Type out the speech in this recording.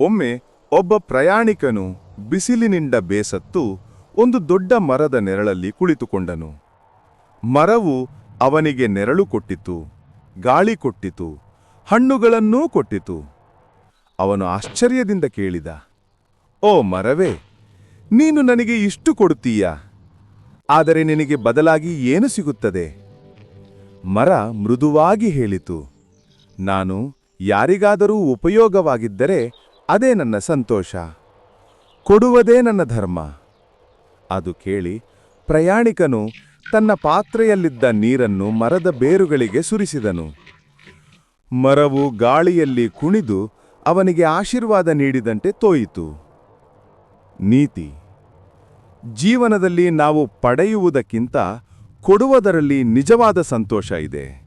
ಒಮ್ಮೆ ಒಬ್ಬ ಪ್ರಯಾಣಿಕನು ಬಿಸಿಲಿನಿಂದ ಬೇಸತ್ತು ಒಂದು ದೊಡ್ಡ ಮರದ ನೆರಳಲ್ಲಿ ಕುಳಿತುಕೊಂಡನು. ಮರವು ಅವನಿಗೆ ನೆರಳು ಕೊಟ್ಟಿತು, ಗಾಳಿ ಕೊಟ್ಟಿತು, ಹಣ್ಣುಗಳನ್ನೂ ಕೊಟ್ಟಿತು. ಅವನು ಆಶ್ಚರ್ಯದಿಂದ ಕೇಳಿದ, ಓ ಮರವೇ, ನೀನು ನನಗೆ ಇಷ್ಟು ಕೊಡುತ್ತೀಯ? ಆದರೆ ನಿನಗೆ ಬದಲಾಗಿ ಏನು ಸಿಗುತ್ತದೆ? ಮರ ಮೃದುವಾಗಿ ಹೇಳಿತು, ನಾನು ಯಾರಿಗಾದರೂ ಉಪಯೋಗವಾಗಿದ್ದರೆ ಅದೇ ನನ್ನ ಸಂತೋಷ. ಕೊಡುವುದೇ ನನ್ನ ಧರ್ಮ. ಅದು ಕೇಳಿ ಪ್ರಯಾಣಿಕನು ತನ್ನ ಪಾತ್ರೆಯಲ್ಲಿದ್ದ ನೀರನ್ನು ಮರದ ಬೇರುಗಳಿಗೆ ಸುರಿಸಿದನು. ಮರವು ಗಾಳಿಯಲ್ಲಿ ಕುಣಿದು ಅವನಿಗೆ ಆಶೀರ್ವಾದ ನೀಡಿದಂತೆ ತೋಯಿತು. ನೀತಿ. ಜೀವನದಲ್ಲಿ ನಾವು ಪಡೆಯುವುದಕ್ಕಿಂತ ಕೊಡುವುದರಲ್ಲಿ ನಿಜವಾದ ಸಂತೋಷ ಇದೆ.